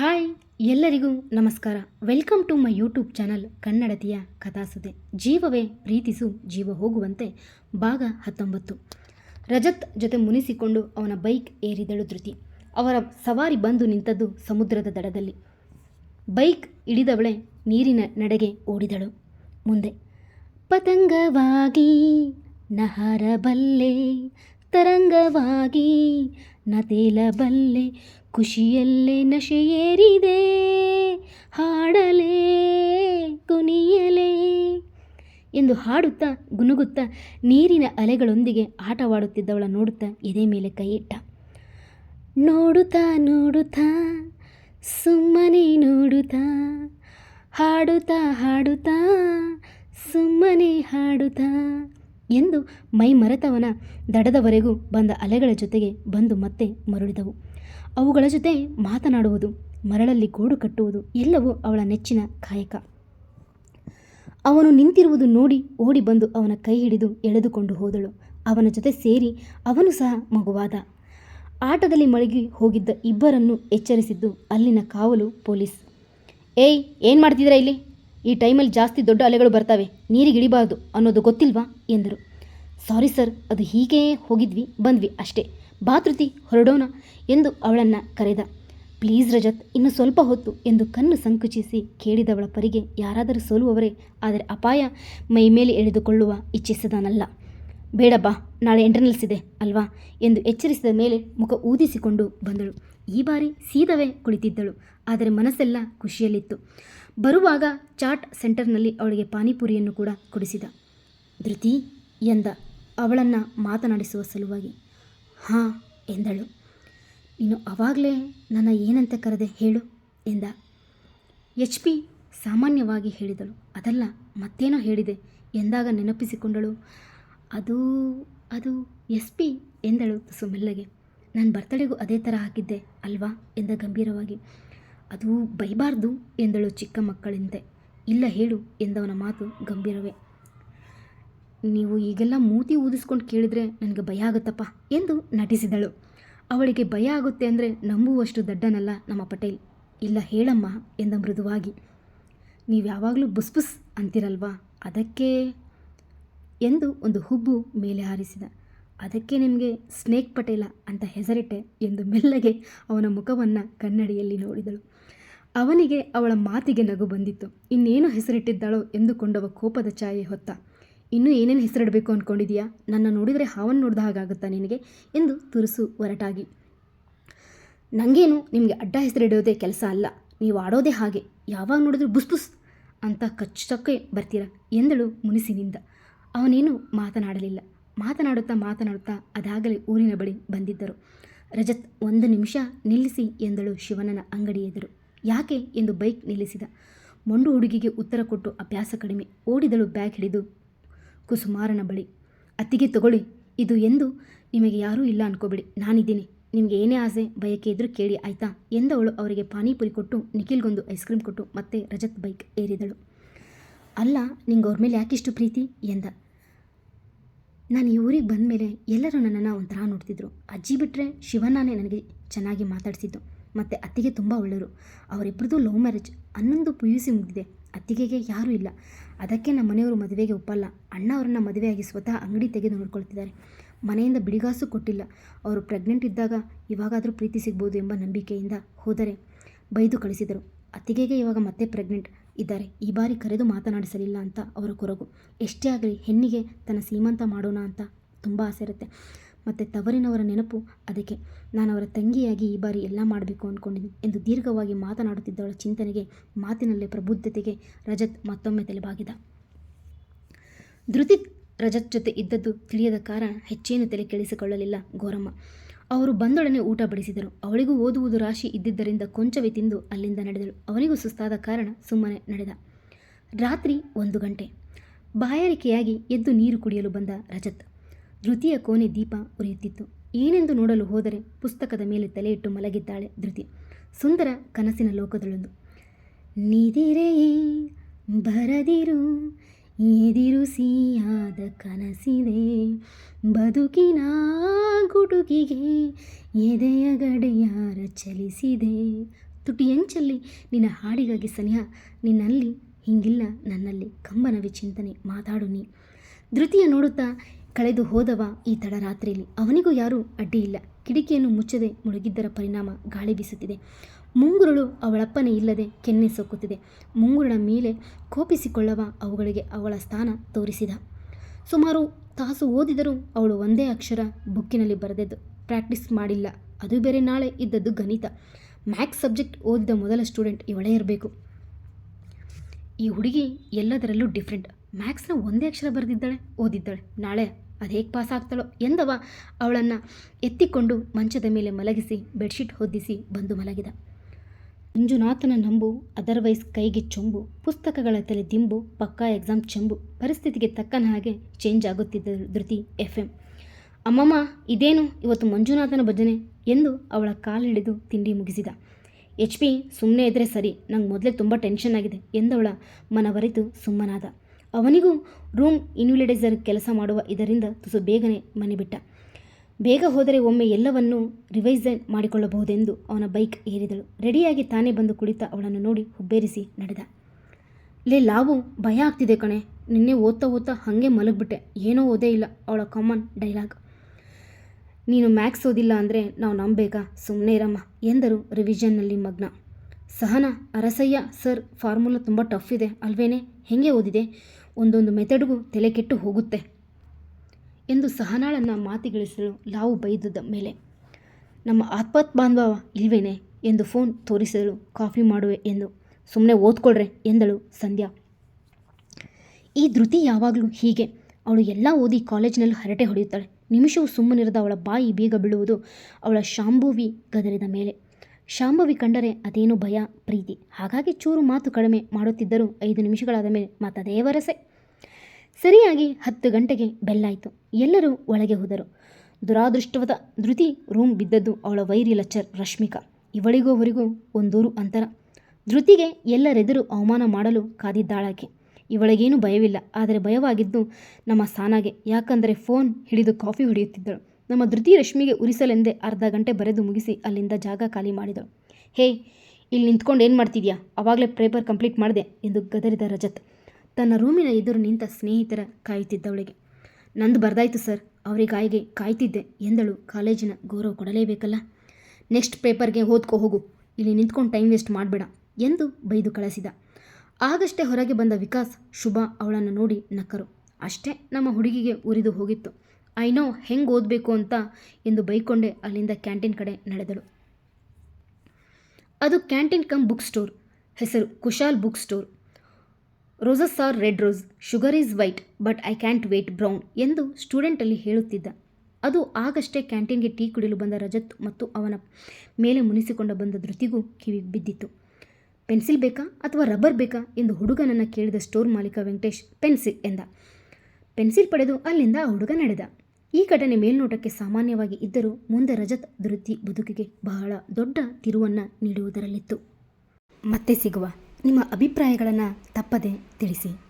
Hi, ಎಲ್ಲರಿಗೂ ನಮಸ್ಕಾರ. Welcome to my YouTube channel ಕನ್ನಡತಿಯ ಕಥಾಸುದೆ ಜೀವವೇ ಪ್ರೀತಿಸು, ಜೀವ ಹೋಗುವಂತೆ ಭಾಗ ಹತ್ತೊಂಬತ್ತು. ರಜತ್ ಜೊತೆ ಮುನಿಸಿಕೊಂಡು ಅವನ ಬೈಕ್ ಏರಿದಳು ಧೃತಿ. ಅವರ ಸವಾರಿ ಬಂದು ನಿಂತದ್ದು ಸಮುದ್ರದ ದಡದಲ್ಲಿ. ಬೈಕ್ ಇಳಿದವಳೆ ನೀರಿನ ನಡೆಗೆ ಓಡಿದಳು. ಮುಂದೆ, ಪತಂಗವಾಗಿ ನಹರಬಲ್ಲೆ, ತರಂಗವಾಗಿ ನತೇಲಬಲ್ಲೆ ಖುಷಿಯಲ್ಲೇ ನಶೆಯೇರಿದೆ ಹಾಡಲೇ, ಕುಣಿಯಲೇ ಎಂದು ಹಾಡುತ್ತಾ ಗುನುಗುತ್ತಾ ನೀರಿನ ಅಲೆಗಳೊಂದಿಗೆ ಆಟವಾಡುತ್ತಿದ್ದವಳ ನೋಡುತ್ತಾ ಎದೆ ಮೇಲೆ ಕೈ ಇಟ್ಟ. ನೋಡುತ್ತಾ ನೋಡುತ್ತಾ, ಸುಮ್ಮನೆ ನೋಡುತ್ತಾ, ಹಾಡುತ್ತಾ ಹಾಡುತ್ತಾ, ಸುಮ್ಮನೆ ಹಾಡುತ್ತಾ ಎಂದು ಮೈ ಮರೆತವನ ದಡದವರೆಗೂ ಬಂದ ಅಲೆಗಳ ಜೊತೆಗೆ ಬಂದು ಮತ್ತೆ ಮರುಳಿದವು. ಅವುಗಳ ಜೊತೆ ಮಾತನಾಡುವುದು, ಮರಳಲ್ಲಿ ಗೋಡು ಕಟ್ಟುವುದು ಎಲ್ಲವೂ ಅವಳ ನೆಚ್ಚಿನ ಕಾಯಕ. ಅವನು ನಿಂತಿರುವುದು ನೋಡಿ ಓಡಿ ಬಂದು ಅವನ ಕೈ ಹಿಡಿದು ಎಳೆದುಕೊಂಡು ಹೋದಳು. ಅವನ ಜೊತೆ ಸೇರಿ ಅವನು ಸಹ ಮಗುವಾದ. ಆಟದಲ್ಲಿ ಮಳಗಿ ಹೋಗಿದ್ದ ಇಬ್ಬರನ್ನು ಎಚ್ಚರಿಸಿದ್ದು ಅಲ್ಲಿನ ಕಾವಲು ಪೊಲೀಸ್. ಏಯ್, ಏನು ಮಾಡ್ತಿದ್ದೀರಾ ಇಲ್ಲಿ? ಈ ಟೈಮಲ್ಲಿ ಜಾಸ್ತಿ ದೊಡ್ಡ ಅಲೆಗಳು ಬರ್ತವೆ, ನೀರಿಗೆ ಇಳಿಬಾರ್ದು ಅನ್ನೋದು ಗೊತ್ತಿಲ್ವಾ? ಎಂದರು. ಸಾರಿ ಸರ್, ಅದು ಹೀಗೆ ಹೋಗಿದ್ವಿ, ಬಂದ್ವಿ ಅಷ್ಟೇ. ಬಾತೃತಿ ಹೊರಡೋಣ, ಎಂದು ಅವಳನ್ನು ಕರೆದ. ಪ್ಲೀಸ್ ರಜತ್, ಇನ್ನು ಸ್ವಲ್ಪ ಹೊತ್ತು, ಎಂದು ಕಣ್ಣು ಸಂಕುಚಿಸಿ ಕೇಳಿದವಳ ಪರಿಗೆ ಯಾರಾದರೂ ಸೋಲುವವರೇ, ಆದರೆ ಅಪಾಯ ಮೈ ಮೇಲೆ ಎಳೆದುಕೊಳ್ಳುವ ಇಚ್ಛಿಸದನಲ್ಲ. ಬೇಡ ಬಾ, ನಾಳೆ ಎಂಟ್ರನಲ್ಸ್ ಇದೆ, ಅಲ್ವಾ? ಎಂದು ಎಚ್ಚರಿಸಿದ ಮೇಲೆ ಮುಖ ಊದಿಸಿಕೊಂಡು ಬಂದಳು. ಈ ಬಾರಿ ಸೀದವೇ ಕುಳಿತಿದ್ದಳು, ಆದರೆ ಮನಸ್ಸೆಲ್ಲ ಖುಷಿಯಲ್ಲಿತ್ತು. ಬರುವಾಗ ಚಾಟ್ ಸೆಂಟರ್ನಲ್ಲಿ ಅವಳಿಗೆ ಪಾನಿಪುರಿಯನ್ನು ಕೂಡ ಕೊಡಿಸಿದ. ಧೃತಿ ಎಂದ ಅವಳನ್ನು ಮಾತನಾಡಿಸುವ ಸಲುವಾಗಿ. ಹಾಂ ಎಂದಳು. ನೀನು ಅವಾಗಲೇ ನನ್ನ ಏನಂತ ಕರೆದೆ ಹೇಳು ಎಂದ. ಎಚ್ ಪಿ ಸಾಮಾನ್ಯವಾಗಿ ಹೇಳಿದಳು. ಅದಲ್ಲ, ಮತ್ತೇನೋ ಹೇಳಿದೆ ಎಂದಾಗ ನೆನಪಿಸಿಕೊಂಡಳು. ಅದು ಅದು ಎಸ್ ಪಿ ಎಂದಳು ಸುಮೆಲ್ಲಗೆ ಮೆಲ್ಲಗೆ ನಾನು ಬರ್ತಡೆಗೂ ಅದೇ ಥರ ಹಾಕಿದ್ದೆ ಅಲ್ವಾ ಎಂದ ಗಂಭೀರವಾಗಿ. ಅದು ಬೈಬಾರ್ದು ಎಂದಳು ಚಿಕ್ಕ ಮಕ್ಕಳಂತೆ. ಇಲ್ಲ ಹೇಳು ಎಂದವನ ಮಾತು ಗಂಭೀರವೇ. ನೀವು ಈಗೆಲ್ಲ ಮೂತಿ ಊದಿಸ್ಕೊಂಡು ಕೇಳಿದರೆ ನನಗೆ ಭಯ ಆಗುತ್ತಪ್ಪ ಎಂದು ನಟಿಸಿದಳು. ಅವಳಿಗೆ ಭಯ ಆಗುತ್ತೆ ಅಂದರೆ ನಂಬುವಷ್ಟು ದಡ್ಡನಲ್ಲ ನಮ್ಮ ಪಟೇಲ್. ಇಲ್ಲ ಹೇಳಮ್ಮ ಎಂದ ಮೃದುವಾಗಿ. ನೀವು ಯಾವಾಗಲೂ ಬುಸ್ಬುಸ್ ಬುಸ್ ಅಂತಿರಲ್ವಾ ಅದಕ್ಕೆ ಎಂದು ಒಂದು ಹುಬ್ಬು ಮೇಲೆ ಹಾರಿಸಿದ. ಅದಕ್ಕೆ ನಿಮಗೆ ಸ್ನೇಕ್ ಪಟೇಲ ಅಂತ ಹೆಸರಿಟ್ಟೆ ಎಂದು ಮೆಲ್ಲಗೆ ಅವನ ಮುಖವನ್ನು ಕನ್ನಡಿಯಲ್ಲಿ ನೋಡಿದಳು. ಅವನಿಗೆ ಅವಳ ಮಾತಿಗೆ ನಗು ಬಂದಿತ್ತು. ಇನ್ನೇನು ಹೆಸರಿಟ್ಟಿದ್ದಾಳೋ ಎಂದುಕೊಂಡವ ಕೋಪದ ಛಾಯೆ ಹೊತ್ತ. ಇನ್ನೂ ಏನೇನು ಹೆಸರಿಡಬೇಕು ಅಂದ್ಕೊಂಡಿದೀಯಾ ನನ್ನ ನೋಡಿದರೆ ಹಾವನ್ನು ನೋಡಿದ ಹಾಗಾಗುತ್ತಾ ನಿನಗೆ? ಎಂದು ತುರುಸು ಒರಟಾಗಿ. ನನಗೇನು ನಿಮಗೆ ಅಡ್ಡ ಹೆಸರಿಡೋದೇ ಕೆಲಸ ಅಲ್ಲ. ನೀವು ಆಡೋದೇ ಹಾಗೆ. ಯಾವಾಗ ನೋಡಿದ್ರೂ ಬುಸ್ ಬುಸ್ ಅಂತ ಕಚ್ಚಕ್ಕೆ ಬರ್ತೀರಾ? ಎಂದಳು ಮುನಿಸಿನಿಂದ. ಅವನೇನು ಮಾತನಾಡಲಿಲ್ಲ. ಮಾತನಾಡುತ್ತಾ ಮಾತನಾಡುತ್ತಾ ಅದಾಗಲೇ ಊರಿನ ಬಳಿ ಬಂದಿದ್ದರು. ರಜತ್ ಒಂದು ನಿಮಿಷ ನಿಲ್ಲಿಸಿ ಎಂದಳು ಶಿವನನ ಅಂಗಡಿ ಎದುರು. ಯಾಕೆ ಎಂದು ಬೈಕ್ ನಿಲ್ಲಿಸಿದ. ಮೊಂಡು ಹುಡುಗಿಗೆ ಉತ್ತರ ಕೊಟ್ಟು ಅಭ್ಯಾಸ ಕಡಿಮೆ. ಓಡಿದಳು ಬ್ಯಾಗ್ ಹಿಡಿದು ಕುಸುಮಾರನ ಬಳಿ. ಅತ್ತಿಗೆ ತಗೊಳ್ಳಿ. ಇದು ಎಂದು. ನಿಮಗೆ ಯಾರೂ ಇಲ್ಲ ಅನ್ಕೋಬೇಡಿ. ನಾನಿದ್ದೀನಿ. ನಿಮಗೆ ಏನೇ ಆಸೆ ಬಯಕೆ ಇದ್ರೂ ಕೇಳಿ, ಆಯ್ತಾ? ಎಂದವಳು ಅವರಿಗೆ ಪಾನಿಪುರಿ ಕೊಟ್ಟು, ನಿಖಿಲ್ಗೊಂದು ಐಸ್ ಕ್ರೀಮ್ ಕೊಟ್ಟು ಮತ್ತೆ ರಜತ್ ಬೈಕ್ ಏರಿದಳು. ಅಲ್ಲ ನಿಂಗೆ ಅವ್ರ ಮೇಲೆ ಯಾಕಿಷ್ಟು ಪ್ರೀತಿ? ಎಂದ. ನಾನು ಈ ಊರಿಗೆ ಬಂದ ಮೇಲೆ ಎಲ್ಲರೂ ನನ್ನನ್ನು ಒಂಥರ ನೋಡ್ತಿದ್ರು. ಅಜ್ಜಿ ಬಿಟ್ಟರೆ ಶಿವನಾನೇ ನನಗೆ ಚೆನ್ನಾಗಿ ಮಾತಾಡಿಸಿದ್ದು. ಮತ್ತು ಅತ್ತಿಗೆ ತುಂಬ ಒಳ್ಳೆಯರು ಅವರಿಬ್ಬರದು ಲವ್ ಮ್ಯಾರೇಜ್ ಹನ್ನೊಂದು ಪಿ ಯು ಸಿ ಮುಗಿದಿದೆ. ಅತ್ತಿಗೆಗೆ ಯಾರೂ ಇಲ್ಲ. ಅದಕ್ಕೆ ನಮ್ಮ ಮನೆಯವರು ಮದುವೆಗೆ ಒಪ್ಪಲ್ಲ. ಅಣ್ಣ ಅವರನ್ನು ಮದುವೆಯಾಗಿ ಸ್ವತಃ ಅಂಗಡಿ ತೆಗೆದು ನೋಡ್ಕೊಳ್ತಿದ್ದಾರೆ. ಮನೆಯಿಂದ ಬಿಡಿಗಾಸು ಕೊಟ್ಟಿಲ್ಲ. ಅವರು ಪ್ರೆಗ್ನೆಂಟ್ ಇದ್ದಾಗ ಇವಾಗಾದರೂ ಪ್ರೀತಿ ಸಿಗ್ಬೋದು ಎಂಬ ನಂಬಿಕೆಯಿಂದ ಹೋದರೆ ಬೈದು ಕಳಿಸಿದರು. ಅತ್ತಿಗೆಗೆ ಇವಾಗ ಮತ್ತೆ ಪ್ರೆಗ್ನೆಂಟ್ ಇದ್ದಾರೆ. ಈ ಬಾರಿ ಕರೆದು ಮಾತನಾಡಿಸಲಿಲ್ಲ ಅಂತ ಅವರ ಕೊರಗು. ಎಷ್ಟೇ ಆಗಲಿ ಹೆಣ್ಣಿಗೆ ತನ್ನ ಸೀಮಂತ ಮಾಡೋಣ ಅಂತ ತುಂಬ ಆಸೆ ಇರುತ್ತೆ. ಮತ್ತು ತವರಿನವರ ನೆನಪು ಅದಕ್ಕೆ. ನಾನು ಅವರ ತಂಗಿಯಾಗಿ ಈ ಬಾರಿ ಎಲ್ಲ ಮಾಡಬೇಕು ಅಂದ್ಕೊಂಡಿದ್ದೀನಿ ಎಂದು ದೀರ್ಘವಾಗಿ ಮಾತನಾಡುತ್ತಿದ್ದವಳ ಚಿಂತನೆಗೆ, ಮಾತಿನಲ್ಲೇ ಪ್ರಬುದ್ಧತೆಗೆ ರಜತ್ ಮತ್ತೊಮ್ಮೆ ತಲೆಬಾಗಿದ. ಧೃತಿ ರಜತ್ ಜೊತೆ ಇದ್ದದ್ದು ತಿಳಿಯದ ಕಾರಣ ಹೆಚ್ಚೇನು ತಲೆ ಕೆಳಿಸಿಕೊಳ್ಳಲಿಲ್ಲ ಗೋರಮ್ಮ ಅವರು ಬಂದೊಡನೆ ಊಟ ಬಡಿಸಿದರು. ಅವಳಿಗೂ ಓದುವುದು ರಾಶಿ ಇದ್ದಿದ್ದರಿಂದ ಕೊಂಚವೇ ತಿಂದು ಅಲ್ಲಿಂದ ನಡೆದಳು. ಅವನಿಗೂ ಸುಸ್ತಾದ ಕಾರಣ ಸುಮ್ಮನೆ ನಡೆದ. ರಾತ್ರಿ ಒಂದು ಗಂಟೆ. ಬಾಯಾರಿಕೆಯಾಗಿ ಎದ್ದು ನೀರು ಕುಡಿಯಲು ಬಂದ ರಜತ್. ಧೃತಿಯ ಕೋಣೆ ದೀಪ ಉರಿಯುತ್ತಿತ್ತು. ಏನೆಂದು ನೋಡಲು ಹೋದರೆ ಪುಸ್ತಕದ ಮೇಲೆ ತಲೆಯಿಟ್ಟು ಮಲಗಿದ್ದಾಳೆ ಧೃತಿ. ಸುಂದರ ಕನಸಿನ ಲೋಕದಳೊಂದು ನಿದಿರೆಯೇ ಬರದಿರು ಎದಿರು ಕನಸಿದೆ. ಬದುಕಿನ ಗುಡುಗಿಗೆ ಎದೆಯ ಗಡಿಯಾರ ಚಲಿಸಿದೆ. ತುಟಿಯಂಚಲ್ಲಿ ನಿನ್ನ ಹಾಡಿಗಾಗಿ ಸನಿಹ, ನಿನ್ನಲ್ಲಿ ಹಿಂಗಿಲ್ಲ, ನನ್ನಲ್ಲಿ ಕಂಬನವಿ ಚಿಂತನೆ, ಮಾತಾಡು ನೀ. ಧೃತಿಯ ನೋಡುತ್ತಾ ಕಳೆದು ಹೋದವ ಈ ತಡರಾತ್ರಿಯಲ್ಲಿ ಅವನಿಗೂ ಯಾರೂ ಅಡ್ಡಿಯಿಲ್ಲ ಇಲ್ಲ. ಕಿಟಕಿಯನ್ನು ಮುಚ್ಚದೆ ಮುಳುಗಿದ್ದರ ಪರಿಣಾಮ ಗಾಳಿ ಬೀಸುತ್ತಿದೆ. ಮುಂಗುರುಳು ಅವಳಪ್ಪನೇ ಇಲ್ಲದೆ ಕೆನ್ನೆ ಸೊಕ್ಕುತ್ತಿದೆ ಮುಂಗುರುಳ ಮೇಲೆ ಕೋಪಿಸಿಕೊಳ್ಳವ ಅವುಗಳಿಗೆ ಅವಳ ಸ್ಥಾನ ತೋರಿಸಿದ. ಸುಮಾರು ತಾಸು ಓದಿದರೂ ಅವಳು ಒಂದೇ ಅಕ್ಷರ ಬುಕ್ಕಿನಲ್ಲಿ ಬರೆದದ್ದು. ಪ್ರಾಕ್ಟೀಸ್ ಮಾಡಿಲ್ಲ. ಅದು ಬೇರೆ ನಾಳೆ ಇದ್ದದ್ದು ಗಣಿತ. ಮ್ಯಾಥ್ಸ್ ಸಬ್ಜೆಕ್ಟ್ ಓದಿದ ಮೊದಲ ಸ್ಟೂಡೆಂಟ್ ಇವಳೇ ಇರಬೇಕು. ಈ ಹುಡುಗಿ ಎಲ್ಲದರಲ್ಲೂ ಡಿಫ್ರೆಂಟ್. ಮ್ಯಾಥ್ಸ್ನ ಒಂದೇ ಅಕ್ಷರ ಬರೆದಿದ್ದಾಳೆ, ಓದಿದ್ದಾಳೆ. ನಾಳೆ ಅದು ಹೇಗೆ ಪಾಸ್ ಆಗ್ತಾಳೋ ಎಂದವ ಅವಳನ್ನು ಎತ್ತಿಕೊಂಡು ಮಂಚದ ಮೇಲೆ ಮಲಗಿಸಿ, ಬೆಡ್ಶೀಟ್ ಹೊದ್ದಿಸಿ ಬಂದು ಮಲಗಿದ. ಮಂಜುನಾಥನ ನಂಬು ಅದರ್ವೈಸ್ ಕೈಗೆ ಚೊಂಬು, ಪುಸ್ತಕಗಳ ತಲೆ ದಿಂಬು, ಪಕ್ಕಾ ಎಕ್ಸಾಮ್ ಚೆಂಬು, ಪರಿಸ್ಥಿತಿಗೆ ತಕ್ಕನ ಹಾಗೆ ಚೇಂಜ್ ಆಗುತ್ತಿದ್ದ ಧೃತಿ ಎಫ್ ಎಂ ಅಮ್ಮಮ್ಮ, ಇದೇನು ಇವತ್ತು ಮಂಜುನಾಥನ ಭಜನೆ ಎಂದು ಅವಳ ಕಾಲು ಹಿಡಿದು ತಿಂಡಿ ಮುಗಿಸಿದ. ಎಚ್ ಪಿ ಸುಮ್ಮನೆ ಇದ್ದರೆ ಸರಿ, ನಂಗೆ ಮೊದಲೇ ತುಂಬ ಟೆನ್ಷನ್ ಆಗಿದೆ ಎಂದವಳ ಮನವರಿತು ಸುಮ್ಮನಾದ. ಅವನಿಗೂ ರೂಮ್ ಇನ್ವಿಲಿಡೈಸರ್ ಕೆಲಸ ಮಾಡುವ ಇದರಿಂದ ತುಸು ಬೇಗನೆ ಮನೆ ಬಿಟ್ಟ. ಬೇಗ ಹೋದರೆ ಒಮ್ಮೆ ಎಲ್ಲವನ್ನೂ ರಿವೈಸನ್ ಮಾಡಿಕೊಳ್ಳಬಹುದೆಂದು ಅವನ ಬೈಕ್ ಏರಿದಳು. ರೆಡಿಯಾಗಿ ತಾನೇ ಬಂದು ಕುಳಿತ ಅವಳನ್ನು ನೋಡಿ ಹುಬ್ಬೇರಿಸಿ ನಡೆದ. ಲೇ ಲಾವು, ಭಯ ಆಗ್ತಿದೆ ಕಣೆ. ನಿನ್ನೆ ಓದ್ತಾ ಓದ್ತಾ ಹಾಗೆ ಮಲಗಿಬಿಟ್ಟೆ. ಏನೋ ಓದೇ ಇಲ್ಲ ಅವಳ ಕಾಮನ್ ಡೈಲಾಗ್ ನೀನು ಮ್ಯಾಕ್ಸ್ ಓದಿಲ್ಲ ಅಂದರೆ ನಾವು ನಂಬೇಕಾ? ಸುಮ್ಮನೆ ಇರಮ್ಮ ಎಂದರು ರಿವಿಷನ್ನಲ್ಲಿ ಮಗ್ನ. ಸಹನ, ಅರಸಯ್ಯ ಸರ್ ಫಾರ್ಮುಲಾ ತುಂಬ ಟಫ್ ಇದೆ ಅಲ್ವೇನೆ? ಹೆಂಗೆ ಓದಿದೆ? ಒಂದೊಂದು ಮೆಥಡ್ಗೂ ತಲೆ ಕೆಟ್ಟು ಹೋಗುತ್ತೆ. ಎಂದು ಸಹನಾಳನ್ನು ಮಾತಿಗಿಳಿಸಲು ಲಾವು ಬೈದದ ಮೇಲೆ, ನಮ್ಮ ಆತ್ಮತ್ ಬಾಂಧವ ಇಲ್ವೇನೆ ಎಂದು ಫೋನ್ ತೋರಿಸಲು ಕಾಫಿ ಮಾಡುವೆ ಎಂದು ಸುಮ್ಮನೆ ಓದ್ಕೊಳ್ರೆ ಎಂದಳು ಸಂಧ್ಯಾ. ಈ ಧೃತಿ ಯಾವಾಗಲೂ ಹೀಗೆ. ಅವಳು ಎಲ್ಲ ಓದಿ ಕಾಲೇಜಿನಲ್ಲಿ ಹರಟೆ ಹೊಡೆಯುತ್ತಾಳೆ. ನಿಮಿಷವು ಸುಮ್ಮನಿರದ ಅವಳ ಬಾಯಿ ಬೀಗ ಬೀಳುವುದು ಅವಳ ಶಾಂಭುವಿ ಗದರಿದ ಮೇಲೆ. ಶಾಂಭವಿ ಕಂಡರೆ ಅದೇನು ಭಯ, ಪ್ರೀತಿ. ಹಾಗಾಗಿ ಚೂರು ಮಾತು ಕಡಿಮೆ ಮಾಡುತ್ತಿದ್ದರೂ ಐದು ನಿಮಿಷಗಳಾದ ಮೇಲೆ ಮತ್ತದೇ ವರಸೆ. ಸರಿಯಾಗಿ ಹತ್ತು ಗಂಟೆಗೆ ಬೆಲ್ಲಾಯಿತು ಎಲ್ಲರೂ ಒಳಗೆ ಹೋದರು. ದುರಾದೃಷ್ಟವಾದ ಧೃತಿ ರೂಮ್ ಬಿದ್ದದ್ದು ಅವಳ ವೈರಿ ಲಚ್ಚರ್ ರಶ್ಮಿಕಾ. ಇವಳಿಗೂ ಅವರಿಗೂ ಒಂದೂರು ಅಂತರ. ಧೃತಿಗೆ ಎಲ್ಲರೆದುರು ಅವಮಾನ ಮಾಡಲು ಕಾದಿದ್ದಾಳಾಕೆ. ಇವಳಿಗೇನು ಭಯವಿಲ್ಲ. ಆದರೆ ಭಯವಾಗಿದ್ದು ನಮ್ಮ ಸಾನಾಗೆ. ಯಾಕಂದರೆ ಫೋನ್ ಹಿಡಿದು ಕಾಫಿ ಹೊಡೆಯುತ್ತಿದ್ದಳು. ನಮ್ಮ ಧೃತಿ ರಶ್ಮಿಗೆ ಉರಿಸಲೆಂದೇ ಅರ್ಧ ಗಂಟೆ ಬರೆದು ಮುಗಿಸಿ ಅಲ್ಲಿಂದ ಜಾಗ ಖಾಲಿ ಮಾಡಿದಳು. ಹೇ, ಇಲ್ಲಿ ನಿಂತ್ಕೊಂಡು ಏನು ಮಾಡ್ತಿದ್ಯಾ? ಅವಾಗಲೇ ಪೇಪರ್ ಕಂಪ್ಲೀಟ್ ಮಾಡಿದೆ ಎಂದು ಗದರಿದ ರಜತ್. ತನ್ನ ರೂಮಿನ ಎದುರು ನಿಂತ ಸ್ನೇಹಿತರ ಕಾಯುತ್ತಿದ್ದವಳಿಗೆ, ನಂದು ಬರ್ದಾಯ್ತು ಸರ್ ಅವರಿಗಾಯಿಗೆ ಕಾಯ್ತಿದ್ದೆ ಎಂದಳು. ಕಾಲೇಜಿನ ಗೌರವ ಕೊಡಲೇಬೇಕಲ್ಲ? ನೆಕ್ಸ್ಟ್ ಪೇಪರ್ಗೆ ಓದ್ಕೋ ಹೋಗು, ಇಲ್ಲಿ ನಿಂತ್ಕೊಂಡು ಟೈಮ್ ವೇಸ್ಟ್ ಮಾಡಬೇಡ ಎಂದು ಬೈದು ಕಳಿಸಿದ. ಆಗಷ್ಟೇ ಹೊರಗೆ ಬಂದ ವಿಕಾಸ್, ಶುಭ ಅವಳನ್ನು ನೋಡಿ ನಕ್ಕರು. ಅಷ್ಟೇ ನಮ್ಮ ಹುಡುಗಿಗೆ ಉರಿದು ಹೋಗಿತ್ತು. ಐ ನೋ ಹೆಂಗೆ ಓದಬೇಕು ಅಂತ ಎಂದು ಬೈಕೊಂಡೆ ಅಲ್ಲಿಂದ ಕ್ಯಾಂಟೀನ್ ಕಡೆ ನಡೆದಳು. ಅದು ಕ್ಯಾಂಟೀನ್ ಕಮ್ ಬುಕ್ ಸ್ಟೋರ್. ಹೆಸರು Kushal book store. Roses are red rose sugar is white but I can't wait brown ಎಂದು ಸ್ಟೂಡೆಂಟಲ್ಲಿ ಹೇಳುತ್ತಿದ್ದ. ಅದು ಆಗಷ್ಟೇ ಕ್ಯಾಂಟೀನ್ಗೆ ಟೀ ಕುಡಿಯಲು ಬಂದ ರಜತ್ ಮತ್ತು ಅವನ ಮೇಲೆ ಮುನಿಸಿಕೊಂಡ ಬಂದ ಧೃತಿಗೂ ಕಿವಿ ಬಿದ್ದಿತ್ತು. ಪೆನ್ಸಿಲ್ ಬೇಕಾ ಅಥವಾ ರಬ್ಬರ್ ಬೇಕಾ ಎಂದು ಹುಡುಗನನ್ನು ಕೇಳಿದ ಸ್ಟೋರ್ ಮಾಲೀಕ ವೆಂಕಟೇಶ್ ಪೆನ್ಸಿಲ್ ಎಂದ. ಪೆನ್ಸಿಲ್ ಪಡೆದು ಅಲ್ಲಿಂದ ಆ ಹುಡುಗ ನಡೆದ. ಈ ಘಟನೆ ಮೇಲ್ನೋಟಕ್ಕೆ ಸಾಮಾನ್ಯವಾಗಿ ಇದ್ದರೂ ಮುಂದೆ ರಜತ್ ಧೃತಿ ಬದುಕಿಗೆ ಬಹಳ ದೊಡ್ಡ ತಿರುವನ್ನು ನೀಡುವುದರಲ್ಲಿತ್ತು. ಮತ್ತೆ ಸಿಗುವ. ನಿಮ್ಮ ಅಭಿಪ್ರಾಯಗಳನ್ನು ತಪ್ಪದೆ ತಿಳಿಸಿ.